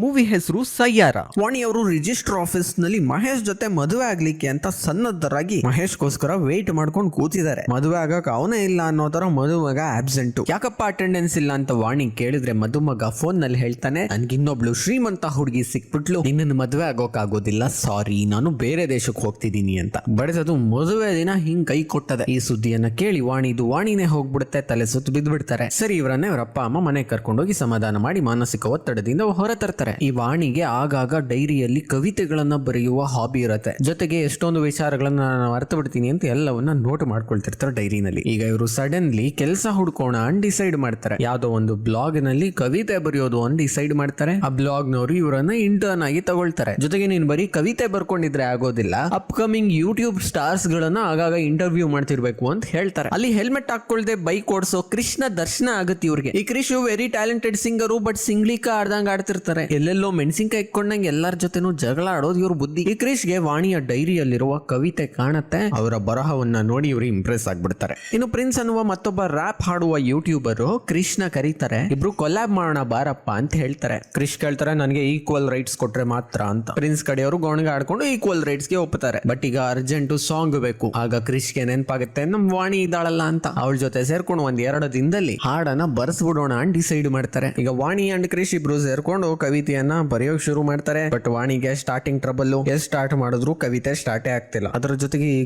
Movie ಹೆಸರು ಸಯ್ಯಾರ. ವಾಣಿ ಅವರು register ಆಫೀಸ್ನಲ್ಲಿ ಮಹೇಶ್ ಜೊತೆ ಮದುವೆ ಆಗ್ಲಿಕ್ಕೆ ಅಂತ ಸನ್ನದ್ಧರಾಗಿ ಮಹೇಶ್ಗೋಸ್ಕರ ವೇಟ್ ಮಾಡ್ಕೊಂಡು ಕೂತಿದ್ದಾರೆ. ಮದುವೆ ಆಗಕ್ ಅವನೇ ಇಲ್ಲ ಅನ್ನೋ ತರ ಮದುಮಗ ಆಬ್ಸೆಂಟ್ ಯಾಕಪ್ಪ ಅಟೆಂಡೆನ್ಸ್ ಇಲ್ಲ ಅಂತ ವಾಣಿ ಕೇಳಿದ್ರೆ ಮದುಮಗ ಫೋನ್ನಲ್ಲಿ ಹೇಳ್ತಾನೆ, ನನ್ಗಿನ್ನೊಬ್ಳು ಶ್ರೀಮಂತ ಹುಡುಗಿ ಸಿಕ್ಬಿಟ್ಲು, ನಿನ್ನನ್ನು ಮದುವೆ ಆಗೋಕ್ಕಾಗೋದಿಲ್ಲ ಸಾರಿ ನಾನು ಬೇರೆ ದೇಶಕ್ಕೆ ಹೋಗ್ತಿದ್ದೀನಿ ಅಂತ. ಬಡಿಸೋದು ಮದುವೆ ದಿನ ಹಿಂಗ್ ಕೈ ಕೊಟ್ಟದೆ. ಈ ಸುದ್ದಿಯನ್ನ ಕೇಳಿ ವಾಣಿ, ಇದು ವಾಣಿನೇ ಹೋಗ್ಬಿಡುತ್ತೆ, ತಲೆ ಸುತ್ತು ಬಿದ್ದ್ಬಿಡ್ತಾರೆ ಸರಿ, ಇವರನ್ನೇ ಅವರ ಅಪ್ಪ ಅಮ್ಮ ಮನೆ ಕರ್ಕೊಂಡೋಗಿ ಸಮಾಧಾನ ಮಾಡಿ ಮಾನಸಿಕ ಒತ್ತಡದಿಂದ ಹೊರ ತರ್ತಾರೆ ಈ ವಾಣಿಗೆ ಆಗಾಗ ಡೈರಿಯಲ್ಲಿ ಕವಿತೆಗಳನ್ನ ಬರೆಯುವ ಹಾಬಿ ಇರುತ್ತೆ. ಜೊತೆಗೆ ಎಷ್ಟೊಂದು ವಿಚಾರಗಳನ್ನ ನಾನು ಅರ್ಥ ಬಿಡ್ತೀನಿ ಅಂತ ಎಲ್ಲವನ್ನ ನೋಟ್ ಮಾಡ್ಕೊಳ್ತಿರ್ತಾರೆ ಡೈರಿನಲ್ಲಿ. ಈಗ ಇವರು ಸಡನ್ಲಿ ಕೆಲಸ ಹುಡ್ಕೋಣ ಅನ್ಡಿಸೈಡ್ ಡಿಸೈಡ್ ಮಾಡ್ತಾರೆ. ಯಾವ್ದೋ ಒಂದು ಬ್ಲಾಗ್ನಲ್ಲಿ ಕವಿತೆ ಬರೆಯೋದು ಅಂತ ಡಿಸೈಡ್ ಮಾಡ್ತಾರೆ. ಆ ಬ್ಲಾಗ್ ನವರು ಇವರನ್ನ ಇಂಟರ್ನ್ ಆಗಿ ತಗೊಳ್ತಾರೆ. ಜೊತೆಗೆ ನೀನ್ ಬರೀ ಕವಿತೆ ಬರ್ಕೊಂಡಿದ್ರೆ ಆಗೋದಿಲ್ಲ ಅಪ್ಕಮಿಂಗ್ ಯೂಟ್ಯೂಬ್ ಸ್ಟಾರ್ಸ್ ಗಳನ್ನ ಆಗಾಗ ಇಂಟರ್ವ್ಯೂ ಮಾಡ್ತಿರ್ಬೇಕು ಅಂತ ಹೇಳ್ತಾರೆ. ಅಲ್ಲಿ ಹೆಲ್ಮೆಟ್ ಹಾಕೊಳ್ದೆ ಬೈಕ್ ಓಡಿಸೋ ಕೃಷ್ಣ ದರ್ಶನ ಆಗುತ್ತೆ ಇವರಿಗೆ. ಈ Krish very talented singer but ಸಿಂಗ್ಲಿಕ ಆಡ್ದಂಗ್ ಆಡ್ತಿರ್ತಾರೆ. ಎಲ್ಲೆಲ್ಲೋ ಮೆಣಸಿನ್ಕಾಯಿ ಇಟ್ಕೊಂಡಂಗೆ ಎಲ್ಲರ ಜೊತೆನೂ ಜಗಳ ಆಡೋದು ಇವ್ರ ಬುದ್ಧಿ. ಈ ಕ್ರಿಶ್ಗೆ ವಾಣಿಯ ಡೈರಿಯಲ್ಲಿರುವ ಕವಿತೆ ಕಾಣತ್ತೆ. ಅವರ ಬರಹವನ್ನ ನೋಡಿ ಇವರು ಇಂಪ್ರೆಸ್ ಆಗ್ಬಿಡ್ತಾರೆ. ಇನ್ನು ಪ್ರಿನ್ಸ್ ಅನ್ನುವ ಮತ್ತೊಬ್ಬ ರ್ಯಾಪ್ ಹಾಡುವ ಯೂಟ್ಯೂಬರ್ ಕೃಷ್ಣ ಕರೀತಾರೆ. ಇಬ್ರು ಕೊಲ್ಯಾಬ್ ಮಾಡೋಣ ಬಾರಪ್ಪ ಅಂತ ಹೇಳ್ತಾರೆ. ಕ್ರಿಶ್ ಕೇಳ್ತಾರೆ ನನಗೆ ಈಕ್ವಲ್ ರೈಟ್ಸ್ ಕೊಟ್ರೆ ಮಾತ್ರ ಅಂತ. ಪ್ರಿನ್ಸ್ ಕಡೆಯವರು ಗೋಣಿಗೆ ಆಡ್ಕೊಂಡು ಈಕ್ವಲ್ ರೈಟ್ಸ್ಗೆ ಒಪ್ಪುತ್ತಾರೆ ಬಟ್ ಈಗ ಅರ್ಜೆಂಟ್ ಸಾಂಗ್ ಬೇಕು. ಆಗ ಕ್ರಿಶ್ಗೆ ನೆನಪಾಗುತ್ತೆ ನಮ್ ವಾಣಿ ಇದ್ದಾಳಲ್ಲ ಅಂತ. ಅವಳ ಜೊತೆ ಸೇರ್ಕೊಂಡು ಒಂದ್ ಎರಡು ದಿನದಲ್ಲಿ ಹಾಡನ್ನ ಬರ್ಸ್ಬಿಡೋಣ ಅಂತ ಡಿಸೈಡ್ ಮಾಡ್ತಾರೆ. ಈಗ ವಾಣಿ ಅಂಡ್ ಕ್ರಿಶ್ ಇಬ್ರು ಸೇರ್ಕೊಂಡು ಕವಿತೆಯನ್ನ ಬರೆಯೋಕ್ ಶುರು ಮಾಡ್ತಾರೆ. ಬಟ್ ವಾಣಿಗೆ ಸ್ಟಾರ್ಟಿಂಗ್ ಟ್ರಬಲ್ ಎಸ್ ಸ್ಟಾರ್ಟ್ ಮಾಡಿದ್ರು ಕವಿತೆ ಸ್ಟಾರ್ಟೇ ಆಗ್ತಿಲ್ಲ. ಅದ್ರ ಜೊತೆಗೆ ಈ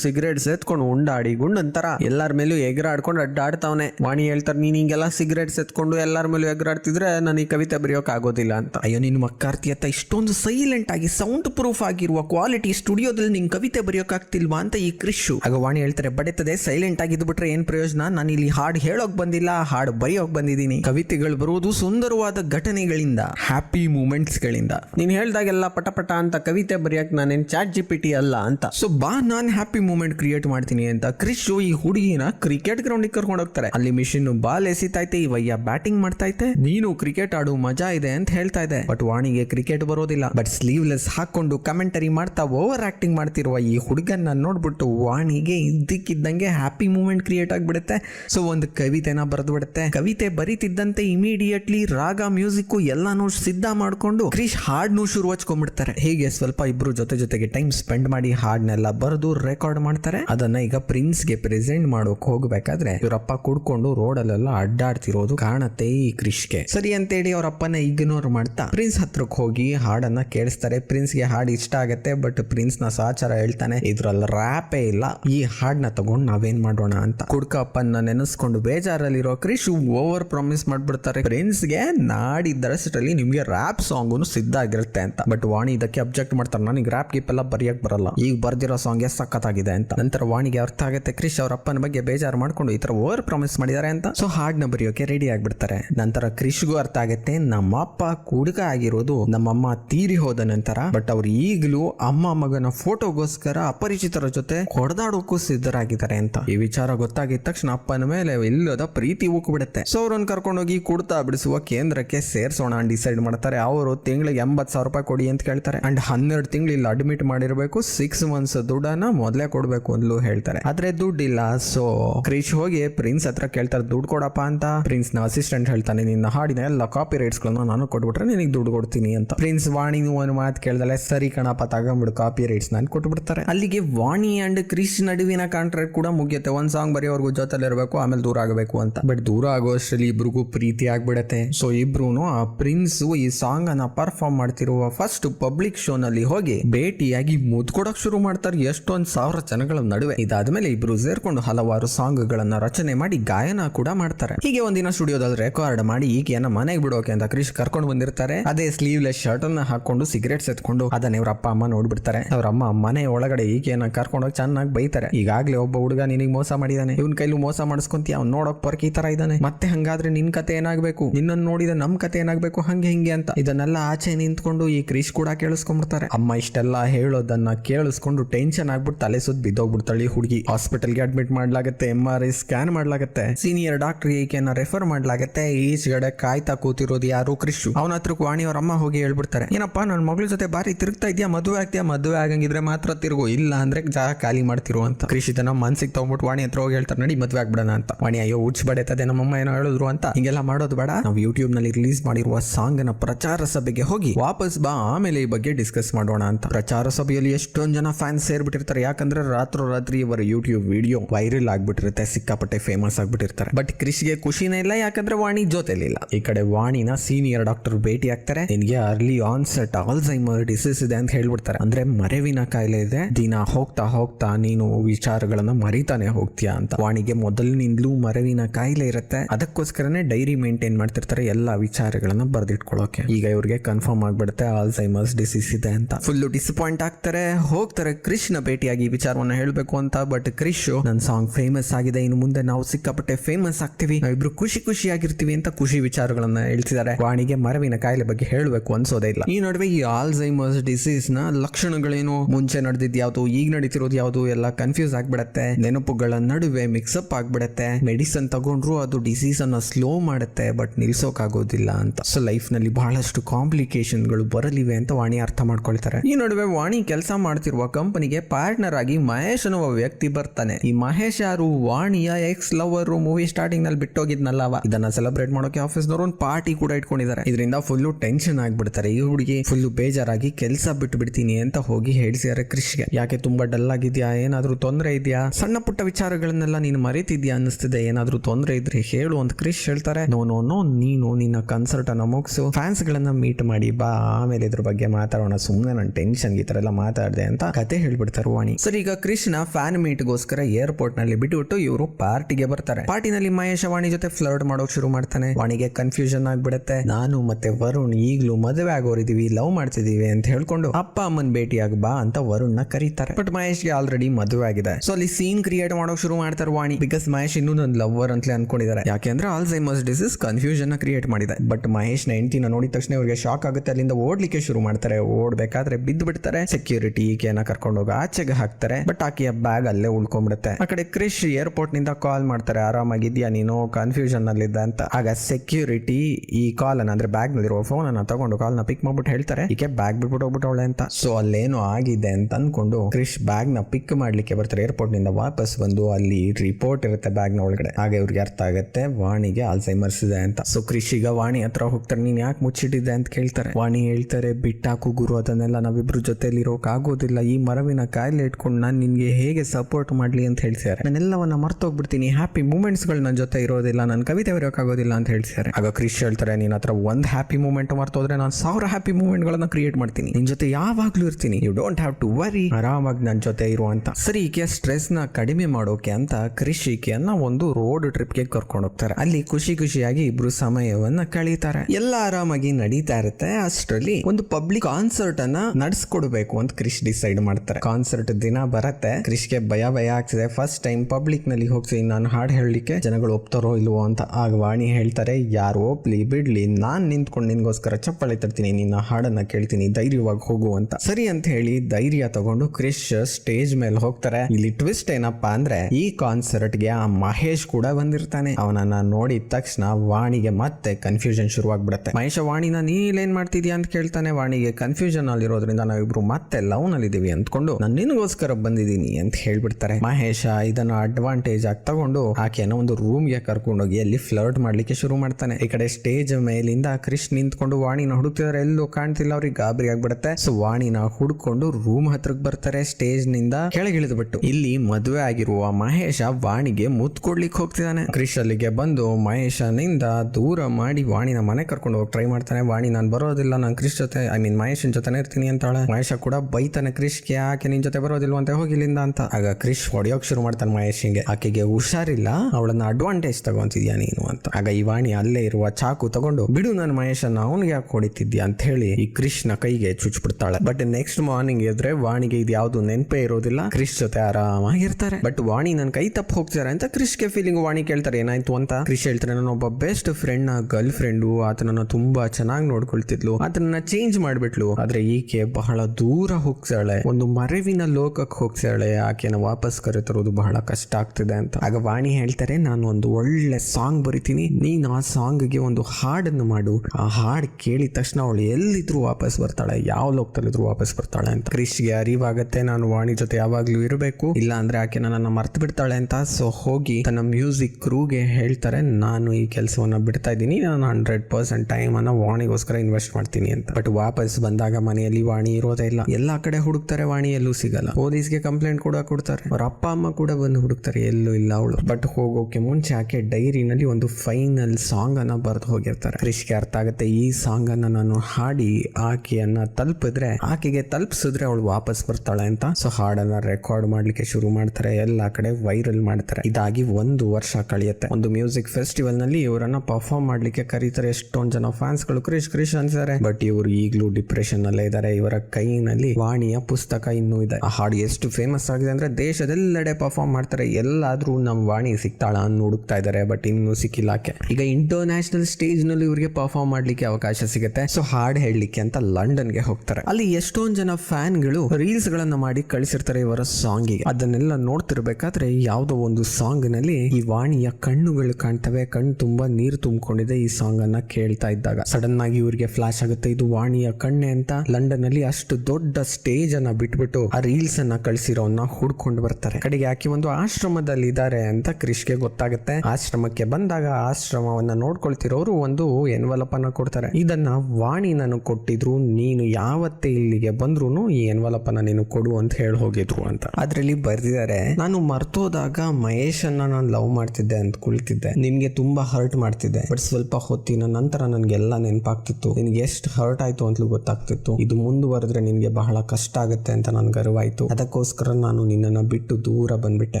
ಸಿಗರೇಟ್ ಎತ್ಕೊಂಡು ಉಂಡಾಡಿ ಗುಂಡಂತರ ಎಲ್ಲಾರ ಮೇಲೂ ಎಗರಾಡ್ಕೊಂಡು ಅಡ್ಡಾಡ್ತಾವನೆ. ವಾಣಿ ಹೇಳ್ತಾರೆ, ನೀನ್ ಹಿಂಗೆಲ್ಲ ಸಿಗರೇಟ್ಸ್ ಎತ್ಕೊಂಡು ಎಲ್ಲಾರ ಮೇಲೂ ಎಗರಾಡ್ತಿದ್ರೆ ಈ ಕವಿತೆ ಬರೆಯೋಕ್ ಆಗೋದಿಲ್ಲ ಅಂತ. ಅಯ್ಯೋ, ನಿನ್ ಮಕ್ಕಾರ್ತಿ ಅತ್ತ, ಇಷ್ಟೊಂದು ಸೈಲೆಂಟ್ ಆಗಿ ಸೌಂಡ್ ಪ್ರೂಫ್ ಆಗಿರುವ ಕ್ವಾಲಿಟಿ ಸ್ಟುಡಿಯೋದಲ್ಲಿ ನಿಂಗೆ ಕವಿತೆ ಬರೆಯೋಕ್ ಆಗ್ತಿಲ್ವಾ ಅಂತ ಈ ಕ್ರಿಶ್ ಆಗ ವಾಣಿ ಹೇಳ್ತಾರೆ, ಬಡಿತದೆ ಸೈಲೆಂಟ್ ಆಗಿದ್ದು ಬಿಟ್ರೆ ಏನ್ ಪ್ರಯೋಜನ? ನಾನು ಇಲ್ಲಿ ಹಾಡು ಹೇಳೋಕ್ ಬಂದಿಲ್ಲ, ಹಾಡು ಬರೆಯೋಕ್ ಬಂದಿದ್ದೀನಿ. ಕವಿತೆಗಳು ಬರುವುದು ಸುಂದರವಾದ ಘಟನೆಗಳಿಂದ. ಹ್ಯಾಪಿ ಮೂಮೆಂಟ್ಸ್ ಗಳಿಂದ ನೀನ್ ಹೇಳ್ದಾಗೆಲ್ಲ ಪಟ ಪಟ ಅಂತ ಕವಿತೆ ಬರೆಯಕ್ ನಾನೇನ್ ಚಾಟ್ ಜಿ ಪಿ ಟಿ ಅಲ್ಲ ಅಂತ. ಸೊ ಬಾ ನಾನ್ ಹ್ಯಾಪಿ ಮೂಮೆಂಟ್ ಕ್ರಿಯೇಟ್ ಮಾಡ್ತೀನಿ ಅಂತ ಕ್ರಿಶ್ ಈ ಹುಡುಗಿನ ಕ್ರಿಕೆಟ್ ಗ್ರೌಂಡ್ ಕರ್ಕೊಂಡು ಹೋಗ್ತಾರೆ. ಅಲ್ಲಿ ಮಿಷಿನ್ ಬಾಲ್ ಎಸಿತೈತೆ ಇವಯ್ಯ ಬ್ಯಾಟಿಂಗ್ ಮಾಡ್ತೈತೆ. ನೀನು ಕ್ರಿಕೆಟ್ ಆಡು, ಮಜಾ ಇದೆ ಅಂತ ಹೇಳ್ತಾ ಇದೆ. ಬಟ್ ವಾಣಿಗೆ ಕ್ರಿಕೆಟ್ ಬರೋದಿಲ್ಲ. ಬಟ್ ಸ್ಲೀವ್ಲೆಸ್ ಹಾಕೊಂಡು ಕಮೆಂಟರಿ ಮಾಡ್ತಾ ಓವರ್ ಆಕ್ಟಿಂಗ್ ಮಾಡ್ತಿರುವ ಈ ಹುಡುಗನ್ನ ನೋಡ್ಬಿಟ್ಟು ವಾಣಿಗೆ ಇದ್ದಕ್ಕಿದ್ದಂಗೆ ಹ್ಯಾಪಿ ಮೂಮೆಂಟ್ ಕ್ರಿಯೇಟ್ ಆಗಿಬಿಡುತ್ತೆ. ಸೊ ಒಂದು ಕವಿತೆನ ಬರೆದ್ಬಿಡುತ್ತೆ. ಕವಿತೆ ಬರೀತಿದ್ದಂತೆ ಇಮಿಡಿಯೇಟ್ಲಿ ರಾಗ ಮ್ಯೂಸಿಕ್ ಎಲ್ಲಾನು ಸಿದ್ಧ ಮಾಡ್ಕೊಂಡು ಕ್ರಿಶ್ ಹಾಡ್ನು ಶುರು ಹಚ್ಕೊಂಡ್ಬಿಡ್ತಾರೆ. ಹೀಗೆ ಸ್ವಲ್ಪ ಇಬ್ರು ಜೊತೆ ಜೊತೆಗೆ ಟೈಮ್ ಸ್ಪೆಂಡ್ ಮಾಡಿ ಹಾಡ್ನೆಲ್ಲ ಬರೆದು ರೆಕಾರ್ಡ್ ಮಾಡ್ತಾರೆ. ಅದನ್ನ ಈಗ ಪ್ರಿನ್ಸ್ಗೆ ಪ್ರೆಸೆಂಟ್ ಮಾಡೋಕೆ ಹೋಗ್ಬೇಕಾದ್ರೆ ಇವರಪ್ಪ ಕುಡ್ಕೊಂಡು ರೋಡಲ್ಲೆಲ್ಲ ಅಡ್ಡಾಡ್ತಿರೋದು ಕಾಣತ್ತೆ ಈ ಕ್ರಿಶ್ಗೆ. ಸರಿ ಅಂತೇಳಿ ಅವ್ರ ಅಪ್ಪನ ಇಗ್ನೋರ್ ಮಾಡ್ತಾ ಪ್ರಿನ್ಸ್ ಹತ್ರಕ್ಕೆ ಹೋಗಿ ಹಾಡನ್ನ ಕೇಳಿಸ್ತಾರೆ. ಪ್ರಿನ್ಸ್ಗೆ ಹಾಡು ಇಷ್ಟ ಆಗತ್ತೆ, ಬಟ್ ಪ್ರಿನ್ಸ್ನ ಸಹಚಾರ ಹೇಳ್ತಾನೆ, ಇದ್ರಲ್ಲಿ ರ್ಯಾಪೇ ಇಲ್ಲ. ಈ ಹಾಡ್ನ ತಗೊಂಡು ನಾವೇನ್ ಮಾಡೋಣ ಅಂತ. ಕುಡ್ಕ ಅಪ್ಪನ್ನ ನೆನೆಸ್ಕೊಂಡು ಬೇಜಾರಲ್ಲಿರೋ ಕ್ರಿಶ್ ಓವರ್ ಪ್ರಾಮಿಸ್ ಮಾಡ್ಬಿಡ್ತಾರೆ. ಪ್ರಿನ್ಸ್ಗೆ ನಾಡಿದ್ದರಷ್ಟರಲ್ಲಿ ನಿಮ್ಗೆ ರ್ಯಾಪ್ ಸಾಂಗು ಸಿದ್ಧ ಆಗಿರುತ್ತೆ ಅಂತ. ಬಟ್ ವಾಣಿ ಇದಕ್ಕೆ ಅಬ್ಜೆಕ್ಟ್ ಮಾಡ್ತಾರೆ. ನನಗೆ ರ್ಯಾಪ್ ಗಿಪ್ ಎಲ್ಲ ಬರೆಯಕ್ ಬರಲ್ಲ. ಈಗ ಬರ್ದಿರೋ ಸಾಂಗ್ ಸಖತ್ತಾಗಿದೆ ಅಂತ. ನಂತರ ವಾಣಿಗೆ ಅರ್ಥ ಆಗುತ್ತೆ. ಕ್ರಿಶ್ ಅವ್ರ ಅಪ್ಪನ ಬಗ್ಗೆ ಬೇಜಾರು ಮಾಡ್ಕೊಂಡು ಈ ತರ ಓವರ್ ಪ್ರಾಮಿಸ್ ಮಾಡಿದ್ದಾರೆ ಅಂತ. ಸೊ ಹಾಡ್ನ ಬರೆಯೋಕೆ ರೆಡಿ ಆಗ್ಬಿಡ್ತಾರೆ. ನಂತರ ಕ್ರಿಶ್ಗೂ ಅರ್ಥ ಆಗುತ್ತೆ. ನಮ್ಮ ಅಪ್ಪ ಕುಡುಕ ಆಗಿರೋದು ನಮ್ಮಮ್ಮ ತೀರಿ ಹೋದ ನಂತರ. ಬಟ್ ಅವ್ರು ಈಗಲೂ ಅಮ್ಮ ಮಗನ ಫೋಟೋಗೋಸ್ಕರ ಅಪರಿಚಿತರ ಜೊತೆ ಹೊಡೆದಾಡೋಕ್ಕೂ ಸಿದ್ಧರಾಗಿದ್ದಾರೆ ಅಂತ. ಈ ವಿಚಾರ ಗೊತ್ತಾಗಿದ ತಕ್ಷಣ ಅಪ್ಪನ ಮೇಲೆ ಇಲ್ಲದ ಪ್ರೀತಿ ಬಿಡುತ್ತೆ ಸೊ ಅವ್ರನ್ನ ಕರ್ಕೊಂಡೋಗಿ ಕುಡ್ತಾ ಬಿಡಿಸುವ ಕೇಂದ್ರಕ್ಕೆ ಸೇರ್ಸೋಣ ಅಂತ ಮಾಡ್ತಾರೆ. ಅವರು ತಿಂಗಳಿಗೆ ಎಂಬತ್ತು ಸಾವಿರ ರೂಪಾಯಿ ಕೊಡಿ ಅಂತ ಕೇಳ್ತಾರೆ. ಅಂಡ್ ಹನ್ನೆರಡು ತಿಂಗಳು ಇಲ್ಲಿ ಅಡ್ಮಿಟ್ ಮಾಡಿರಬೇಕು. ಸಿಕ್ಸ್ ಮಂತ್ಸ್ ದುಡ್ಡನ್ನ ಮೊದಲೇ ಕೊಡಬೇಕು ಅಂದ್ಲು ಹೇಳ್ತಾರೆ. ಆದ್ರೆ ದುಡ್ಡಿಲ್ಲ. ಸೊ ಕ್ರಿಶ್ ಹೋಗಿ ಪ್ರಿನ್ಸ್ ಹತ್ರ ಕೇಳ್ತಾರೆ, ದುಡ್ಡು ಕೊಡಪ್ಪ ಅಂತ. ಪ್ರಿನ್ಸ್ನ ಅಸಿಸ್ಟೆಂಟ್ ಹೇಳ್ತಾನೆ, ನಿನ್ನ ಹಾಡಿನ ಎಲ್ಲ ಕಾಪಿ ರೈಟ್ಸ್ ಗಳನ್ನ ನಾನು ಕೊಟ್ಬಿಟ್ರೆ ನಿನಗೆ ದುಡ್ಡು ಕೊಡ್ತೀನಿ ಅಂತ. ಪ್ರಿನ್ಸ್ ವಾಣಿ ಒಂದು ಮಾತು ಕೇಳ್ದಲೆ, ಸರಿ ಕಣಪ್ಪ ತಗೊಂಬಿಡು ಕಾಪಿ ರೈಟ್ಸ್ ನಾನು ಕೊಟ್ಬಿಡ್ತಾರೆ. ಅಲ್ಲಿಗೆ ವಾಣಿ ಅಂಡ್ ಕ್ರಿಶ್ ನಡುವಿನ ಕಾಂಟ್ರಾಕ್ಟ್ ಕೂಡ ಮುಗಿಯುತ್ತೆ. ಒಂದ್ ಸಾಂಗ್ ಬರೆಯೋರ್ಗು ಜೊತೆಲಿ ಇರಬೇಕು, ಆಮೇಲೆ ದೂರ ಆಗಬೇಕು ಅಂತ. ಬಟ್ ದೂರ ಆಗೋಷ್ಟರಲ್ಲಿ ಇಬ್ರಿಗೂ ಪ್ರೀತಿ ಆಗ್ಬಿಡತ್ತೆ. ಸೊ ಇಬ್ರು ಆ ಪ್ರಿನ್ಸ್ ಈ ಸಾಂಗ್ ಅನ್ನ ಪರ್ಫಾರ್ಮ್ ಮಾಡ್ತಿರುವ ಫಸ್ಟ್ ಪಬ್ಲಿಕ್ ಶೋ ನಲ್ಲಿ ಹೋಗಿ ಭೇಟಿಯಾಗಿ ಮುದ್ಕೊಡಕ್ ಶುರು ಮಾಡ್ತಾರೆ. ಎಷ್ಟೊಂದ್ ಸಾವಿರ ಜನಗಳ ನಡುವೆ. ಇದಾದ್ಮೇಲೆ ಇಬ್ರು ಸೇರ್ಕೊಂಡು ಹಲವಾರು ಸಾಂಗ್ ಗಳನ್ನ ರಚನೆ ಮಾಡಿ ಗಾಯನ ಕೂಡ ಮಾಡ್ತಾರೆ. ಹೀಗೆ ಒಂದಿನ ಸ್ಟುಡಿಯೋದಲ್ಲಿ ರೆಕಾರ್ಡ್ ಮಾಡಿ ಈಕೆಯನ್ನ ಮನೆಗೆ ಬಿಡೋಕೆ ಅಂತ ಕ್ರಿಶ್ ಕರ್ಕೊಂಡು ಬಂದಿರ್ತಾರೆ. ಅದೇ ಸ್ಲೀವ್ಲೆಸ್ ಶರ್ಟ್ ಅನ್ನ ಹಾಕೊಂಡು ಸಿಗರೇಟ್ಸ್ ಎತ್ಕೊಂಡು ಅದನ್ನ ಇವ್ರ ಅಪ್ಪ ಅಮ್ಮ ನೋಡ್ಬಿಡ್ತಾರೆ. ಅವ್ರ ಅಮ್ಮ ಮನೆ ಒಳಗಡೆ ಈಕೆಯನ್ನ ಕರ್ಕೊಂಡೋಗಿ ಚೆನ್ನಾಗಿ ಬೈತಾರೆ. ಈಗಾಗ್ಲೇ ಒಬ್ಬ ಹುಡುಗ ನಿನಗೆ ಮೋಸ ಮಾಡಿದಾನೆ. ಇವನ್ ಕೈಲೂ ಮೋಸ ಮಾಡಿಸ್ಕೊಂತೀಯ. ಅವ್ನು ನೋಡೋಕ್ ಪರ್ಕ್ ಈ ತರ ಇದ್ದಾನೆ ಮತ್ತೆ ಹಂಗಾದ್ರೆ ನಿನ್ ಕತೆ ಏನಾಗ್ಬೇಕು? ನಿನ್ನನ್ನು ನೋಡಿದ ನಮ್ ಕತೆ ಏನಾಗ್ಬೇಕು? ಹಂಗೆ ಹಿಂಗೆ ಅಂತ. ಇದನ್ನೆಲ್ಲ ಆಚೆ ನಿಂತ್ಕೊಂಡು ಈ ಕ್ರಿಶ್ ಕೂಡ ಕೇಳಿಸ್ಕೊಂಡ್ಬಿಡ್ತಾರೆ. ಅಮ್ಮ ಇಷ್ಟೆಲ್ಲ ಹೇಳೋದನ್ನ ಕೇಳಿಸ್ಕೊಂಡು ಟೆನ್ಷನ್ ಆಗ್ಬಿಟ್ಟು ತಲೆ ಸುತ್ತ ಬಿದ್ದೋಗ್ಬಿಡ್ತಾಳೆ ಹುಡುಗಿ. ಹಾಸ್ಪಿಟಲ್ಗೆ ಅಡ್ಮಿಟ್ ಮಾಡ್ಲಾಗತ್ತೆ ಎಂ ಆರ್ ಐ ಸ್ಕ್ಯಾನ್ ಮಾಡ್ಲಾಗತ್ತೆ. ಸೀನಿಯರ್ ಡಾಕ್ಟರ್ ಈಕೆನ ರೆಫರ್ ಮಾಡ್ಲಾಗತ್ತೆ. ಈಚೆಗಡೆ ಕಾಯ್ತಾ ಕೂತಿರೋದು ಯಾರು? ಕ್ರಿಶ್. ಅವನ ಹತ್ರ ವಾಣಿ ಅವ್ರ ಅಮ್ಮ ಹೋಗಿ ಹೇಳ್ಬಿಡ್ತಾರೆ. ಏನಪ್ಪ ನನ್ನ ಮಗಳ ಜೊತೆ ಬಾರಿ ತಿರುಗ್ತಾ ಇದೆಯಾ? ಮದುವೆ ಆಗ್ತೀಯಾ? ಮದುವೆ ಆಗಂಗಿದ್ರೆ ಮಾತ್ರ ತಿರುಗು. ಇಲ್ಲ ಅಂದ್ರೆ ಜಾಗ ಖಾಲಿ ಮಾಡ್ತಿರು ಅಂತ. ಕ್ರಿಶ್ ಇದನ್ನ ಮನ್ಸಿಗೆ ತಗೊಂಡ್ಬಿಟ್ಟು ವಾಣಿ ಹತ್ರ ಹೋಗಿ ಹೇಳ್ತಾರೆ, ನಡಿ ಮದುವೆ ಆಗ್ಬಿಡೋಣ ಅಂತ. ವಾಣಿ, ಅಯ್ಯೋ ಹುಚ್ಚ ಬಡತದೆ ನಮ್ಮಮ್ಮ ಏನೋ ಹೇಳಿದ್ರು ಅಂತ. ಹಿಂಗೆಲ್ಲ ಮಾಡೋದು ಬೇಡ. ನಾವು ಯೂಟ್ಯೂಬ್ನಲ್ಲಿ ರಿಲೀಸ್ ಮಾಡಿರುವ ಸಾಂಗ್ ಸಾಂಗ್ನ ಪ್ರಚಾರ ಸಭೆಗೆ ಹೋಗಿ ವಾಪಸ್ ಬಾ, ಆಮೇಲೆ ಈ ಬಗ್ಗೆ ಡಿಸ್ಕಸ್ ಮಾಡೋಣ ಅಂತ. ಪ್ರಚಾರ ಸಭೆಯಲ್ಲಿ ಎಷ್ಟೊಂದ್ ಜನ ಫ್ಯಾನ್ಸ್ ಸೇರ್ಬಿಟ್ಟಿರ್ತಾರೆ. ಯಾಕಂದ್ರೆ ರಾತ್ರೋರಾತ್ರಿ ಇವರ ಯೂಟ್ಯೂಬ್ ವಿಡಿಯೋ ವೈರಲ್ ಆಗ್ಬಿಟ್ಟಿರುತ್ತೆ, ಸಿಕ್ಕಾಪಟ್ಟೆ ಫೇಮಸ್ ಆಗ್ಬಿಟ್ಟಿರ್ತಾರೆ. ಬಟ್ ಕೃಷಿಗೆ ಖುಷಿನೇ ಇಲ್ಲ, ಯಾಕಂದ್ರೆ ವಾಣಿ ಜೊತೆಲಿಲ್ಲ ಈ ಕಡೆ ವಾಣಿನ ಸೀನಿಯರ್ ಡಾಕ್ಟರ್ ಭೇಟಿ ಆಗ್ತಾರೆ. ನಿನ್ಗೆ ಅರ್ಲಿ ಆನ್ಸೆಟ್ ಆಲ್ಝೈಮರ್ ಡಿಸೀಸ್ ಇದೆ ಅಂತ ಹೇಳ್ಬಿಡ್ತಾರೆ. ಅಂದ್ರೆ ಮರೆವಿನ ಕಾಯಿಲೆ ಇದೆ. ದಿನ ಹೋಗ್ತಾ ಹೋಗ್ತಾ ನೀನು ವಿಚಾರಗಳನ್ನ ಮರಿತಾನೆ ಹೋಗ್ತೀಯಾ ಅಂತ. ವಾಣಿಗೆ ಮೊದಲಿನಿಂದಲೂ ಮರೆವಿನ ಕಾಯಿಲೆ ಇರುತ್ತೆ. ಅದಕ್ಕೋಸ್ಕರನೇ ಡೈರಿ ಮೇಂಟೈನ್ ಮಾಡ್ತಿರ್ತಾರೆ. ಎಲ್ಲಾ ವಿಚಾರಗಳನ್ನ ಬರ್ದಿಟ್ಕೊಳ್ಳೋಕೆ ಈಗ ಇವ್ರಿಗೆ ಕನ್ಫರ್ಮ್ ಆಗ್ಬಿಡುತ್ತೆ ಆಲ್ಸೈಮರ್ಸ್ ಡಿಸೀಸ್ ಇದೆ ಅಂತ. ಫುಲ್ ಡಿಸಪಾಯಿಂಟ್ ಆಗ್ತಾರೆ. ಹೋಗ್ತಾರೆ ಕೃಷ್ಣ ಭೇಟಿಯಾಗಿ ವಿಚಾರವನ್ನ ಹೇಳಬೇಕು ಅಂತ ಬಟ್ ಕ್ರಿಶ್ ನನ್ನ ಸಾಂಗ್ ಫೇಮಸ್ ಆಗಿದೆ. ಇನ್ನು ಮುಂದೆ ನಾವು ಸಿಕ್ಕಾಪಟ್ಟೆ ಫೇಮಸ್ ಆಗ್ತೀವಿ. ನಾವಿಬ್ರು ಖುಷಿ ಖುಷಿಯಾಗಿರ್ತೀವಿ ಅಂತ ಖುಷಿ ವಿಚಾರಗಳನ್ನ ಹೇಳ್ತಿದ್ದಾರೆ. ವಾಣಿಗೆ ಮರವಿನ ಕಾಯಿಲೆ ಬಗ್ಗೆ ಹೇಳಬೇಕು ಅನ್ಸೋದೇ ಇಲ್ಲ. ಈ ನಡುವೆ ಈ ಆಲ್ಝೈಮರ್ಸ್ ಡಿಸೀಸ್ನ ಲಕ್ಷಣಗಳೇನು? ಮುಂಚೆ ನಡೆದಿದ್ ಯಾವುದು, ಈಗ ನಡೀತಿರೋದು ಯಾವುದು ಎಲ್ಲ ಕನ್ಫ್ಯೂಸ್ ಆಗ್ಬಿಡತ್ತೆ. ನೆನಪುಗಳ ನಡುವೆ ಮಿಕ್ಸಪ್ ಆಗ್ಬಿಡತ್ತೆ. ಮೆಡಿಸನ್ ತಗೊಂಡ್ರು ಅದು ಡಿಸೀಸ್ ಅನ್ನ ಸ್ಲೋ ಮಾಡುತ್ತೆ ಬಟ್ ನಿಲ್ಸೋಕ್ ಆಗೋದಿಲ್ಲ ಅಂತ. ಸೊ ಲೈಫ್ನಲ್ಲಿ ಬಹಳಷ್ಟು ಕಾಂಪ್ಲಿಕೇಶನ್ಗಳು ಬರಲಿವೆ ಅಂತ ವಾಣಿ ಅರ್ಥ ಮಾಡ್ಕೊಳ್ತಾರೆ. ಈ ನಡುವೆ ವಾಣಿ ಕೆಲಸ ಮಾಡ್ತಿರುವ ಕಂಪನಿಗೆ ಪಾರ್ಟ್ನರ್ ಆಗಿ ಮಹೇಶ್ ಅನ್ನುವ ವ್ಯಕ್ತಿ ಬರ್ತಾನೆ. ಈ ಮಹೇಶ್ ಯಾರು? ವಾಣಿಯ ಎಕ್ಸ್ ಲವರ್ ಮೂವಿ ಸ್ಟಾರ್ಟಿಂಗ್ನಲ್ಲಿ ಬಿಟ್ಟೋಗಿದ್ನಲ್ಲ ಅವ. ಇದನ್ನ ಸೆಲೆಬ್ರೇಟ್ ಮಾಡೋಕೆ ಆಫೀಸ್ ನವರು ಒಂದು ಪಾರ್ಟಿ ಕೂಡ ಇಟ್ಕೊಂಡಿದ್ದಾರೆ. ಇದರಿಂದ ಫುಲ್ಲು ಟೆನ್ಷನ್ ಆಗ್ಬಿಡ್ತಾರೆ. ಈ ಹುಡುಗಿ ಫುಲ್ಲು ಬೇಜಾರಾಗಿ ಕೆಲಸ ಬಿಟ್ಟು ಬಿಡ್ತೀನಿ ಅಂತ ಹೋಗಿ ಹೇಳ್ಸಿದ್ದಾರೆ ಕೃಷಿಗೆ. ಯಾಕೆ ತುಂಬಾ ಡಲ್ ಆಗಿದ್ಯಾ? ಏನಾದ್ರೂ ತೊಂದರೆ ಇದೆಯಾ? ಸಣ್ಣ ಪುಟ್ಟ ವಿಚಾರಗಳನ್ನೆಲ್ಲ ನೀನು ಮರೀತಿದ್ಯಾ ಅನ್ನಿಸ್ತಿದೆ. ಏನಾದ್ರೂ ತೊಂದರೆ ಇದ್ರೆ ಹೇಳು ಅಂತ ಕ್ರಿಶ್ ಹೇಳ್ತಾರೆ. ನೋ ನೋ ನೋ, ನೀನು ನಿನ್ನ ಕನ್ಸರ್ಟ್ ಅನ್ನ ಮುಗಿಸು. ಫ್ಯಾನ್ಸ್ ಗಳನ್ನ ಮೀಟ್ ಮಾಡಿ, ಬಾ, ಆಮೇಲೆ ಇದ್ರ ಬಗ್ಗೆ ಮಾತಾಡೋಣ ಸುಮ್ಮನೆ ನನ್ನ ಟೆನ್ಷನ್ ಈ ತರ ಎಲ್ಲ ಮಾತಾಡಿದೆ ಅಂತ ಕತೆ ಹೇಳ್ಬಿಡ್ತಾರೆ ವಾಣಿ ಸರಿ, ಈಗ ಕೃಷ್ಣ ಫ್ಯಾನ್ ಮೀಟ್ಗೋಸ್ಕರ ಏರ್ಪೋರ್ಟ್ನಲ್ಲಿ ಬಿಟ್ಬಿಟ್ಟು ಇವರು ಪಾರ್ಟಿಗೆ ಬರ್ತಾರೆ. ಪಾರ್ಟಿನಲ್ಲಿ ಮಹೇಶ, ವಾಣಿ ಜೊತೆ ಫ್ಲರ್ಟ್ ಮಾಡೋಕ್ ಶುರು ಮಾಡ್ತಾನೆ. ವಾಣಿಗೆ ಕನ್ಫ್ಯೂಷನ್ ಆಗ್ಬಿಡತ್ತೆ. ನಾನು ಮತ್ತೆ ವರುಣ್ ಈಗ್ಲೂ ಮದುವೆ ಆಗೋರಿದೀವಿ ಲವ್ ಮಾಡ್ತಿದೀವಿ ಅಂತ ಹೇಳ್ಕೊಂಡು ಅಪ್ಪ ಅಮ್ಮನ್ ಭೇಟಿಯಾಗ ಬಾ ಅಂತ ವರುಣ್ನ ಕರೀತಾರೆ. ಬಟ್ ಮಹೇಶ್ಗೆ ಆಲ್ರೆಡಿ ಮದುವೆ ಆಗಿದೆ. ಸೊ ಅಲ್ಲಿ ಸೀನ್ ಕ್ರಿಯೇಟ್ ಮಾಡೋಕ್ ಶುರು ಮಾಡ್ತಾರೆ ವಾಣಿ. ಬಿಕಾಸ್ ಮಹೇಶ್ ಇನ್ನೂ ನನ್ನ ಲವರ್ ಅಂತಲೇ ಅನ್ಕೊಂಡಿದ್ದಾರೆ. ಯಾಕೆಂದ್ರೆ ಆಲ್ಸೈಮರ್ಸ್ ಡಿಸೀಸ್ ಕನ್ಫ್ಯೂಷನ್ ಕ್ರಿಯೇಟ್ ಮಾಡಿದೆ. ಬಟ್ ಮಹೇಶ್ ಹೆಂಡತಿನ ನೋಡಿದ ತಕ್ಷಣ ಇವ್ರಿಗೆ ಶಾಕ್ ಆಗುತ್ತೆ. ಅಲ್ಲಿಂದ ಓಡ್ಲಿಕ್ಕೆ ಶುರು ಮಾಡ್ತಾರೆ. ಓಡ್ಬೇಕಾದ್ರೆ ಬಿದ್ದು ಬಿಡ್ತಾರೆ ಸೆಕ್ಯೂರಿಟಿ ಈಕೆಯನ್ನ ಕರ್ಕೊಂಡು ಹೋಗಿ ಆಚೆಗೆ ಹಾಕ್ತಾರೆ. ಬಟ್ ಆಕೆಯ ಬ್ಯಾಗ್ ಅಲ್ಲೇ ಉಳ್ಕೊಂಡ್ಬಿಡುತ್ತೆ. ಆ ಕಡೆ ಕ್ರಿಶ್ ಏರ್ಪೋರ್ಟ್ನಿಂದ ಕಾಲ್ ಮಾಡ್ತಾರೆ. ಆರಾಮಾಗಿದ್ಯಾ ನೀನು? ಕನ್ಫ್ಯೂಷನ್ ಇದ್ದ ಅಂತ. ಆಗ ಸೆಕ್ಯೂರಿಟಿ ಈ ಕಾಲ್ ಅನ್ನ, ಅಂದ್ರೆ ಬ್ಯಾಗ್ ನಲ್ಲಿರುವ ಫೋನ್ ಅನ್ನ ತಗೊಂಡು ಕಾಲ್ನ ಪಿಕ್ ಮಾಡ್ಬಿಟ್ಟು ಹೇಳ್ತಾರೆ. ಈಕೆ ಬ್ಯಾಗ್ ಬಿಟ್ಬಿಟ್ಟು ಹೋಗ್ಬಿಟ್ಟವಳೆ ಅಂತ. ಸೊ ಅಲ್ಲೇನೋ ಆಗಿದೆ ಅಂತ ಅನ್ಕೊಂಡು ಕ್ರಿಶ್ ಬ್ಯಾಗ್ನ ಪಿಕ್ ಮಾಡ್ಲಿಕ್ಕೆ ಬರ್ತಾರೆ. ಏರ್ಪೋರ್ಟ್ನಿಂದ ವಾಪಸ್ ಬಂದು ಅಲ್ಲಿ ರಿಪೋರ್ಟ್ ಇರುತ್ತೆ ಬ್ಯಾಗ್ನ ಒಳಗಡೆ. ಹಾಗೆ ಇವ್ರಿಗೆ ಅರ್ಥ ಆಗುತ್ತೆ, ವಾಣಿಗೆ ಆಲ್ಸೈಮರ್ಸ್ ಇದೆ ಅಂತ. ಸೊ ಕ್ರಿಶ್ ಈಗ ವಾಣಿ ಹತ್ರ ಹೋಗ್ತಾರೆ ನೀನ್ ಯಾಕೆ ಮುಚ್ಚಿಟ್ಟಿದೆ ಅಂತ ಕೇಳ್ತಾರೆ. ವಾಣಿ ಹೇಳ್ತಾರೆ, ಬಿಟ್ಟಾಕು ಗುರು, ಅದನ್ನೆಲ್ಲ ನಾವಿಬ್ರು ಜೊತೆಲಿ ಇರೋಕೆ ಆಗೋದಿಲ್ಲ ಈ ಮರವಿನ ಕಾಯಿಲೆ ಇಟ್ಕೊಂಡು ನಾನು ನಿಮಗೆ ಹೇಗೆ ಸಪೋರ್ಟ್ ಮಾಡ್ಲಿ ಅಂತ ಹೇಳ್ತಾರೆ ನಾನೆಲ್ಲವನ್ನ ಮರ್ತೋಗ್ಬಿಡ್ತೀನಿ. ಹ್ಯಾಪಿ ಮೂಮೆಂಟ್ಸ್ಗಳು ನನ್ನ ಜೊತೆ ಇರೋದಿಲ್ಲ. ನಾನು ಕವಿತೆ ಬರೋಕ್ಕಾಗೋದಿಲ್ಲ ಅಂತ ಹೇಳ್ತಾರೆ ಆಗ ಕ್ರಿಶ್ ಹೇಳ್ತಾರೆ ನಿನ್ನ ಹತ್ರ ಒಂದು ಹ್ಯಾಪಿ ಮೂಮೆಂಟ್ ಮರ್ತೋದ್ರೆ ನಾನು ಸಾವಿರ ಹ್ಯಾಪಿ ಮೂಮೆಂಟ್ಗಳನ್ನ ಕ್ರಿಯೇಟ್ ಮಾಡ್ತೀನಿ. ನಿನ್ನ ಜೊತೆ ಯಾವಾಗಲೂ ಇರ್ತೀನಿ. You don't have to worry ಆರಾಮಾಗಿ ನನ್ನ ಜೊತೆ ಇರು ಅಂತ. ಸರಿ ಈಕೆ ಸ್ಟ್ರೆಸ್ನ ಕಡಿಮೆ ಮಾಡೋಕೆ ಅಂತ ಕ್ರಿಶ್ ಈಕೆಯನ್ನ ಒಂದು ರೋಡ್ ಟ್ರಿಪ್ಗೆ ಕರ್ಕೊಂಡು ಹೋಗ್ತಾರೆ. ಅಲ್ಲಿ ಖುಷಿ ಖುಷಿಯಾಗಿ ಇಬ್ರು ಸಮಯವನ್ನ ಕಳೀತಾರೆ. ಎಲ್ಲ ಆರಾಮಾಗಿ ನಡೀತಾ ಇರುತ್ತೆ. ಅಷ್ಟರಲ್ಲಿ ಒಂದು ಪಬ್ಲಿಕ್ ಕಾನ್ಸರ್ಟ್ ಅನ್ನ ನಡ್ಸ್ಕೊಡ್ಬೇಕು ಅಂತ ಕ್ರಿಶ್ ಡಿಸೈಡ್ ಮಾಡ್ತಾರೆ. ಕಾನ್ಸರ್ಟ್ ದಿನ ಬರತ್ತೆ. ಕ್ರಿಶ್ಗೆ ಭಯ ಭಯ ಆಗ್ತಿದೆ. ಫಸ್ಟ್ ಟೈಮ್ ಪಬ್ಲಿಕ್ನಲ್ಲಿ ಹೋಗ್ತೀನಿ ನಾನು ಹಾಡು ಹೇಳಲಿಕ್ಕೆ ಜನಗಳು ಒಪ್ತಾರೋ ಇಲ್ವೋ ಅಂತ ಆಗ ವಾಣಿ ಹೇಳ್ತಾರೆ. ಯಾರು ಒಪ್ಲಿ ಬಿಡ್ಲಿ, ನಾನ್ ನಿಂತ್ಕೊಂಡು ನಿನ್ಗೋಸ್ಕರ ಚಪ್ಪಳೆ ತರ್ತೀನಿ, ನಿನ್ನ ಹಾಡನ್ನ ಕೇಳ್ತೀನಿ, ಧೈರ್ಯವಾಗಿ ಹೋಗು ಅಂತ. ಸರಿ ಅಂತ ಹೇಳಿ ಧೈರ್ಯ ತಗೊಂಡು ಕ್ರಿಶ್ ಸ್ಟೇಜ್ ಮೇಲೆ ಹೋಗ್ತಾರೆ. ಇಲ್ಲಿ ಟ್ವಿಸ್ಟ್ ಏನಪ್ಪಾ ಅಂದ್ರೆ ಈ ಕಾನ್ಸರ್ಟ್ಗೆ ಆ ಮಹೇಶ್ ಕೂಡ ಬಂದಿರ್ತಾನೆ. ಅವನನ್ನ ನೋಡಿದ ತಕ್ಷಣ ವಾಣಿಗೆ ಮತ್ತೆ ಕನ್ಫ್ಯೂಷನ್ ಶುರುವಾಗ್ಬಿಡುತ್ತೆ. ಮಹೇಶ, ವಾಣಿನ ನೀಲೇನು ಮಾಡ್ತಿದ್ಯಾ ಅಂತ ಕೇಳ್ತಾನೆ. ವಾಣಿಗೆ ಕನ್ಫ್ಯೂಷನ್ ಅಲ್ಲಿರೋದ್ರಿಂದ ನಾವಿಬ್ರು ಮತ್ತೆ ಲವ್ನಲ್ಲಿ ಇದೀವಿ ಅಂದ್ಕೊಂಡು ನಾನು ನಿನಗೋಸ್ಕರ ಬಂದಿದ್ದೀನಿ ಅಂತ ಹೇಳ್ಬಿಡ್ತಾರೆ. ಮಹೇಶ ಇದನ್ನ ಅಡ್ವಾಂಟೇಜ್ ಆಗಿ ತಗೊಂಡು ಆಕೆಯನ್ನು ಒಂದು ರೂಮ್ಗೆ ಕರ್ಕೊಂಡೋಗಿ ಅಲ್ಲಿ ಫ್ಲರ್ಟ್ ಮಾಡ್ಲಿಕ್ಕೆ ಶುರು ಮಾಡ್ತಾನೆ. ಈ ಕಡೆ ಸ್ಟೇಜ್ ಮೇಲಿಂದ ಕೃಷ್ ನಿಂತ್ಕೊಂಡು ವಾಣಿನ ಹುಡುಕ್ತಿದಾರೆ. ಎಲ್ಲೂ ಕಾಣ್ತಿಲ್ಲ, ಅವ್ರಿಗೆ ಗಾಬರಿ ಆಗ್ಬಿಡುತ್ತೆ. ಸೊ ವಾಣಿನ ಹುಡ್ಕೊಂಡು ರೂಮ್ ಹತ್ರಕ್ಕೆ ಬರ್ತಾರೆ. ಸ್ಟೇಜ್ನಿಂದ ಕೆಳಗಿಳಿದು ಬಿಟ್ಟು ಇಲ್ಲಿ ಮದುವೆ ಆಗಿರುವ ಮಹೇಶ ವಾಣಿಗೆ ಮುತ್ ಕೊಡ್ಲಿಕ್ಕೆ ಹೋಗ್ತಿದ್ದಾನೆ ಕ್ರಿಶ್ ಅಲ್ಲಿಗೆ ಬಂದು ಮಹೇಶನಿಂದ ದೂರ ಮಾಡಿ ವಾಣಿನ ಮನೆ ಕರ್ಕೊಂಡು ಟ್ರೈ ಮಾಡ್ತಾನೆ. ವಾಣಿ, ನಾನು ಬರೋದಿಲ್ಲ. ನಾನು ಕ್ರಿಶ್ ಜೊತೆ ಐ ಮೀನ್ ಮಹೇಶನ್ ಜೊತೆನೇ ಇರ್ತೀನಿ ಅಂತಾಳೆ. ಮಹೇಶ ಕೂಡ ಬೈತಾನೆ, ಕ್ರಿಶ್ಗೆ ಯಾಕೆ ನಿನ್ ಜೊತೆ ಬರೋದಿಲ್ವ ಅಂತ ಹೋಗಿಲ್ಲಿಂದ ಅಂತ. ಆಗ ಕ್ರಿಶ್ ಹೊಡೆಯೋಕೆ ಶುರು ಮಾಡ್ತಾನೆ ಮಹೇಶಿಗೆ. ಆಕೆಗೆ ಹುಷಾರಿಲ್ಲ. ಅವಳನ್ನ ಅಡ್ವಾಂಟೇಜ್ ತಗೊಂತಿದ್ಯಾ ನೀನು ಅಂತ. ಆಗ ಈ ವಾಣಿ ಅಲ್ಲೇ ಇರುವ ಚಾಕು ತಗೊಂಡು, ಬಿಡು ನಾನು ಮಹೇಶನ್ನ, ಅವನಿಗೆ ಯಾಕೆ ಹೊಡಿತಿದ್ಯಾ? ಅಂತ ಹೇಳಿ ಈ ಕ್ರಿಶ್ನ ಕೈಗೆ ಚುಚ್ಬಿಡ್ತಾಳೆ. ಬಟ್ ನೆಕ್ಸ್ಟ್ ಮಾರ್ನಿಂಗ್ ಇದ್ರೆ ವಾಣಿಗೆ ಇದು ಯಾವ್ದು ನೆನಪೇ ಇರೋದಿಲ್ಲ. ಕ್ರಿಶ್ ಜೊತೆ ಆರಾಮಾಗಿರ್ತಾರೆ. ಬಟ್ ವಾಣಿ ನನ್ನ ಕೈ ತಪ್ಪು ಹೋಗ್ತಾರೆ ಅಂತ ಕ್ರಿಶ್ಗೆ ಫೀಲಿಂಗ್ ವಾಣಿ ಕೇಳ್ತಾರೆ. ಏನಾಯ್ತು ಅಂತ. ಕ್ರಿಶ್ ಹೇಳ್ತಾರೆ ನಾನು ಒಬ್ಬ ಬೆಸ್ಟ್ ಫ್ರೆಂಡ್ನ ಗರ್ಲ್ ಫ್ರೆಂಡು ಆತನನ್ನ ತುಂಬಾ ಚೆನ್ನಾಗಿ ನೋಡ್ಕೊಳ್ತಿದ್ಲು. ಅದನ್ನ ಚೇಂಜ್ ಮಾಡ್ಬಿಟ್ಲು. ಆದ್ರೆ ಈಕೆ ಬಹಳ ದೂರ ಹೋಗ್ತಾಳೆ. ಒಂದು ಮರವಿನ ಲೋಕಕ್ಕೆ ಹೋಗ್ತಾಳೆ. ಆಕೆನ ವಾಪಸ್ ಕರೆತರೋದು ಬಹಳ ಕಷ್ಟ ಆಗ್ತಿದೆ ಅಂತ. ಆಗ ವಾಣಿ ಹೇಳ್ತಾರೆ, ನಾನು ಒಂದು ಒಳ್ಳೆ ಸಾಂಗ್ ಬರಿತೀನಿ. ನೀನು ಆ ಸಾಂಗ್ಗೆ ಒಂದು ಹಾಡನ್ನು ಮಾಡು. ಆ ಹಾಡ್ ಕೇಳಿದ ತಕ್ಷಣ ಅವಳು ಎಲ್ಲಿದ್ರು ವಾಪಸ್ ಬರ್ತಾಳೆ. ಯಾವ ಲೋಕದಲ್ಲಿದ್ರು ವಾಪಸ್ ಬರ್ತಾಳೆ ಅಂತ. ಕ್ರಿಶ್ಗೆ ಅರಿವಾಗತ್ತೆ, ನಾನು ವಾಣಿ ಜೊತೆ ಯಾವಾಗ್ಲೂ ಇರಬೇಕು. ಇಲ್ಲ ಅಂದ್ರೆ ಆಕೆ ನನ್ನ ಮರ್ತು ಬಿಡ್ತಾಳೆ ಅಂತ. ಸೊ ಹೋಗಿ ತನ್ನ ಮ್ಯೂಸಿಕ್ ಕ್ರೂಗೆ ಹೇಳ್ತಾರೆ, ನಾನು ಈ ಕೆಲಸವನ್ನ ಬಿಡ್ತಾ ಇದ್ದೀನಿ. ನಾನು ಹಂಡ್ರೆಡ್ ಪರ್ಸೆಂಟ್ ಟೈಮ್ ಟೈಮನ್ನ ವಾಣಿಗೋಸ್ಕರ ಇನ್ವೆಸ್ಟ್ ಮಾಡ್ತೀನಿ ಅಂತ. ಬಟ್ ವಾಪಸ್ ಬಂದಾಗ ಮನೆಯಲ್ಲಿ ವಾಣಿ ಇರೋದೇ ಇಲ್ಲ. ಎಲ್ಲಾ ಕಡೆ ಹುಡುಕ್ತಾರೆ ವಾಣಿ ಎಲ್ಲೂ ಸಿಗಲ್ಲ. ಪೊಲೀಸ್ಗೆ ಕಂಪ್ಲೇಂಟ್ ಕೂಡ ಕೊಡ್ತಾರೆ. ಅವ್ರ ಅಪ್ಪ, ಅಮ್ಮ ಕೂಡ ಬಂದು ಹುಡುಕ್ತಾರೆ, ಎಲ್ಲೂ ಇಲ್ಲ ಅವಳು. ಬಟ್ ಹೋಗೋಕೆ ಮುಂಚೆ ಆಕೆ ಡೈರಿನಲ್ಲಿ ಒಂದು ಫೈನಲ್ ಸಾಂಗ್ ಅನ್ನ ಬರೆದು ಹೋಗಿರ್ತಾರೆ. ಕ್ರಿಶ್ಗೆ ಅರ್ಥ ಆಗುತ್ತೆ, ಈ ಸಾಂಗ್ ಅನ್ನ ನಾನು ಹಾಡಿ ಆಕೆಯನ್ನ ತಲುಪಿದ್ರೆ, ಆಕೆಗೆ ತಲುಪಿಸಿದ್ರೆ ಅವಳು ವಾಪಸ್ ಬರ್ತಾಳೆ ಅಂತ. ಸೊ ಹಾಡನ್ನ ರೆಕಾರ್ಡ್ ಮಾಡ್ಲಿಕ್ಕೆ ಶುರು ಮಾಡ್ತಾರೆ. ಎಲ್ಲಾ ಕಡೆ ವೈರಲ್ ಮಾಡ್ತಾರೆ. ಇದಾಗಿ ಒಂದು ವರ್ಷ ಕಳೆಯುತ್ತೆ. ಒಂದು ಮ್ಯೂಸಿಕ್ ಫೆಸ್ಟಿವಲ್ನಲ್ಲಿ ಇವರನ್ನ ಪರ್ಫಾರ್ಮ್ ಮಾಡ್ಲಿಕ್ಕೆ ಕರೀತಾರೆ. ಎಷ್ಟೊಂದು ಜನ ಫ್ಯಾನ್ಸ್ಗಳು ಕ್ರಿಶ್ ಕ್ರಿಶ್ ಅನ್ಸಾರೆ. ಬಟ್ ಇವರು ಈಗಲೂ ಡಿಪ್ರೆಷನ್ ಅಲ್ಲೇ ಇದ್ದಾರೆ ಇವರ ಕೈನಲ್ಲಿ ವಾಣಿಯ ಪುಸ್ತಕ ಇನ್ನೂ ಇದೆ. ಆ ಹಾಡು ಎಷ್ಟು ಫೇಮಸ್ ಆಗಿದೆ ಅಂದ್ರೆ ದೇಶದೆಲ್ಲೆಡೆ ಪರ್ಫಾರ್ಮ್ ಮಾಡ್ತಾರೆ. ಎಲ್ಲಾದ್ರೂ ನಮ್ ವಾಣಿ ಸಿಗ್ತಾಳ ಅಂತ ಹುಡುಕ್ತಾ ಇದ್ದಾರೆ ಬಟ್ ಇನ್ನೂ ಸಿಕ್ಕಿಲ್ಲ ಆಕೆ. ಈಗ ಇಂಟರ್ನ್ಯಾಷನಲ್ ಸ್ಟೇಜ್ನಲ್ಲಿ ಇವರಿಗೆ ಪರ್ಫಾರ್ಮ್ ಮಾಡ್ಲಿಕ್ಕೆ ಅವಕಾಶ ಸಿಗುತ್ತೆ. ಸೊ ಹಾಡ್ ಹೇಳಲಿಕ್ಕೆ ಅಂತ ಲಂಡನ್ಗೆ ಹೋಗ್ತಾರೆ. ಅಲ್ಲಿ ಎಷ್ಟೊಂದ್ ಜನ ಫ್ಯಾನ್ಗಳು ರೀಲ್ಸ್ ಗಳನ್ನ ಮಾಡಿ ಕಳಿಸಿರ್ತಾರೆ ಇವರ ಸಾಂಗ್ಗೆ ಅದನ್ನೆಲ್ಲ ನೋಡ್ತಿರ್ಬೇಕಾದ್ರೆ ಯಾವುದೋ ಒಂದು ಸಾಂಗ್ನಲ್ಲಿ ಈ ವಾಣಿಯ ಕಣ್ಣುಗಳು ಕಾಣ್ತವೆ. ಕಣ್ಣು ತುಂಬಾ ನೀರು ತುಂಬಿಕೊಂಡಿದೆ. ಈ ಸಾಂಗ್ ಅನ್ನ ಕೇಳ್ತಾ ಇದ್ದಾಗ ಸಡನ್ ಆಗಿ ಇವರಿಗೆ ಫ್ಲಾಶ್ ಆಗುತ್ತೆ. ಇದು ವಾಣಿಯ ಕಣ್ಣೆ ಅಂತ ಲಂಡನ್ ಅಲ್ಲಿ ಅಷ್ಟು ದೊಡ್ಡ ಸ್ಟೇಜ್ ಅನ್ನ ಬಿಟ್ಬಿಟ್ಟು ಆ ರೀಲ್ಸ್ ಅನ್ನ ಕಳಿಸಿರೋನ್ನ ಹುಡ್ಕೊಂಡು ಬರ್ತಾರೆ. ಕಡೆಗೆ ಆಕೆ ಒಂದು ಆಶ್ರಮದಲ್ಲಿ ಇದ್ದಾರೆ ಅಂತ ಕ್ರಿಶ್ಗೆ ಗೊತ್ತಾಗುತ್ತೆ. ಆಶ್ರಮಕ್ಕೆ ಬಂದಾಗ ಆಶ್ರಮವನ್ನ ನೋಡ್ಕೊಳ್ತಿರೋರು ಒಂದು ಎನ್ವಲಪ್ ಅನ್ನ ಕೊಡ್ತಾರೆ. ಇದನ್ನ ವಾಣಿ ನಾನು ಕೊಟ್ಟಿದ್ರು, ನೀನು ಯಾವತ್ತೇ ಇಲ್ಲಿಗೆ ಬಂದ್ರು ಈ ಎನ್ವಲಪ್ ಅನ್ನ ನೀನು ಕೊಡು ಅಂತ ಹೇಳಿ ಹೋಗಿದ್ರು ಅಂತ. ಅದ್ರಲ್ಲಿ ಬರ್ದಿದ್ದಾರೆ, ನಾನು ಮರ್ತೋದಾಗ ಮಹೇಶ್ ಅನ್ನ ನಾನು ಲವ್ ಮಾಡ್ತಿದ್ದೆ ಅಂತ ಕುಳಿತಿದ್ದೆ. ನಿಮ್ಗೆ ತುಂಬಾ ಹರ್ಟ್ ಮಾಡ್ತಿದ್ದೆ. ಬಟ್ ಸ್ವಲ್ಪ ಹೊತ್ತಿನ ನಂತರ ನನ್ಗೆಲ್ಲ ನೆನಪಾಗ್ತಿತ್ತು. ನಿನ್ಗೆ ಎಷ್ಟು ಹರ್ಟ್ ಆಯ್ತು ಅಂತಲೂ ಗೊತ್ತಾಗ್ತಿತ್ತು. ಇದು ಮುಂದುವರೆದ್ರೆ ನಿನ್ಗೆ ಬಹಳ ಕಷ್ಟ ಆಗುತ್ತೆ ಅಂತ ನನ್ಗೆ ಅರಿವಾಯ್ತು ಅದಕ್ಕೋಸ್ಕರ ನಾನು ನಿನ್ನನ್ನ ಬಿಟ್ಟು ದೂರ ಬಂದ್ಬಿಟ್ಟೆ.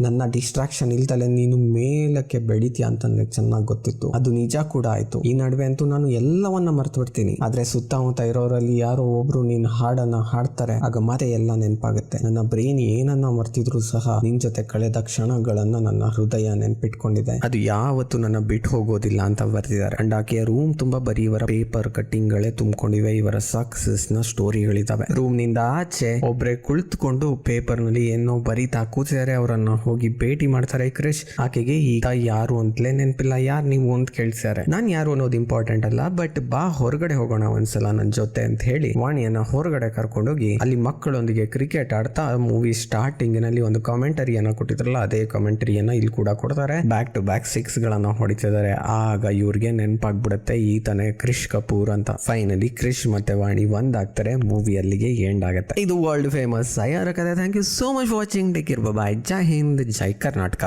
ನನ್ನ ಡಿಸ್ಟ್ರಾಕ್ಷನ್ ಇಲ್ದಲೆ ನೀನು ಮೇಲಕ್ಕೆ ಬೆಳಿತೀಯ ಅಂತ ನನಗೆ ಚೆನ್ನಾಗಿ ಗೊತ್ತಿತ್ತು. ಅದು ನಿಜ ಕೂಡ ಆಯ್ತು. ಈ ನಡುವೆ ಅಂತೂ ನಾನು ಎಲ್ಲವನ್ನ ಮರ್ತು ಬಿಡ್ತೀನಿ ಆದ್ರೆ ಸುತ್ತಮುತ್ತ ಇರೋರಲ್ಲಿ ಯಾರೋ ಒಬ್ರು ನೀನ್ ಹಾಡನ್ನ ಹಾಡ್ತಾರೆ. ಆಗ ಮತ್ತೆ ಎಲ್ಲ ನೆನಪಾಗುತ್ತೆ. ನನ್ನ ಬ್ರೈನ್ ಏನನ್ನ ಮರ್ತಿದ್ರು ಸಹ ನಿನ್ ಜೊತೆ ಕಳೆದ ಕ್ಷಣಗಳನ್ನ ನನ್ನ ಹೃದಯ ನೆನ್ಪಿಟ್ಕೊಂಡಿದೆ. ಅದು ಯಾವತ್ತು ನನ್ನ ಬಿಟ್ಟು ಹೋಗೋದಿಲ್ಲ ಅಂತ ಬರ್ತಿದ್ದಾರೆ ಅಂಡ್ ಆಕೆಯ ರೂಮ್ ತುಂಬಾ ಬರೀ ಇವರ ಪೇಪರ್ ಕಟ್ಟಿಂಗ್ ಗಳೇ ತುಂಬಿಕೊಂಡಿವೆ. ಇವರ ಸಕ್ಸಸ್ನ ಸ್ಟೋರಿಗಳಿದಾವೆ ರೂಮ್ನಿಂದ ಆಚೆ ಒಬ್ರೆ ಕುಳಿತುಕೊಂಡು ಪೇಪರ್ನಲ್ಲಿ ಏನೋ ಬರೀತಾ ಕೂತಿದ್ದಾರೆ. ಅವರನ್ನ ಹೋಗಿ ಭೇಟಿ ಮಾಡ್ತಾರೆ ಕ್ರಿಶ್. ಆಕೆಗೆ ಈಗ ಯಾರು ಅಂತಲೇ ನೆನಪಿಲ್ಲ. ಯಾರು ನೀವು ಅಂತ ಕೇಳ್ತಾರೆ ನಾನ್ ಯಾರು ಅನ್ನೋದು ಇಂಪಾರ್ಟೆಂಟ್ ಅಲ್ಲ ಬಟ್ ಬಾ ಹೊರಗಡೆ ಹೋಗೋಣ ಒಂದ್ಸಲ ನನ್ನ ಜೊತೆ ಅಂತ ಹೇಳಿ ವಾಣಿಯನ್ನ ಹೊರಗಡೆ ಕರ್ಕೊಂಡೋಗಿ ಅಲ್ಲಿ ಮಕ್ಕಳೊಂದಿಗೆ ಕ್ರಿಕೆಟ್ ಆಡ್ತಾ ಮೂವಿ ಸ್ಟಾರ್ಟಿಂಗ್ನಲ್ಲಿ ಒಂದು ಕಾಮೆಂಟರಿಯನ್ನ ಕೊಟ್ಟಿದ್ರಲ್ಲ, ಅದೇ ಕಾಮೆಂಟರಿಯನ್ನ ಇಲ್ಲಿ ಕೂಡ ಕೊಡ್ತಾರೆ. ಬ್ಯಾಕ್ ಟು ಬ್ಯಾಕ್ ಸಿಕ್ಸ್ ಗಳನ್ನ ಹೊಡಿತಿದ್ದಾರೆ. ಆಗ ಇವ್ರಿಗೆ ನೆನಪಾಗ್ಬಿಡುತ್ತೆ, ಈತನೇ ಕ್ರಿಶ್ ಕಪೂರ್ ಅಂತ ಫೈನಲಿ ಕ್ರಿಶ್ ಮತ್ತೆ ವಾಣಿ ಒಂದಾಗ್ತಾರೆ ಮೂವಿ ಅಲ್ಲಿಗೆ ಎಂಡ್ ಆಗುತ್ತೆ. ಇದು ವರ್ಲ್ಡ್ ಫೇಮಸ್ ಅಯ್ಯಾರ ಕಥೆ. Thank you so much watching take ಇರ್ ಬಾಯ್ ಜೈ ಹಿಂದ್, ಜೈ ಕರ್ನಾಟಕ.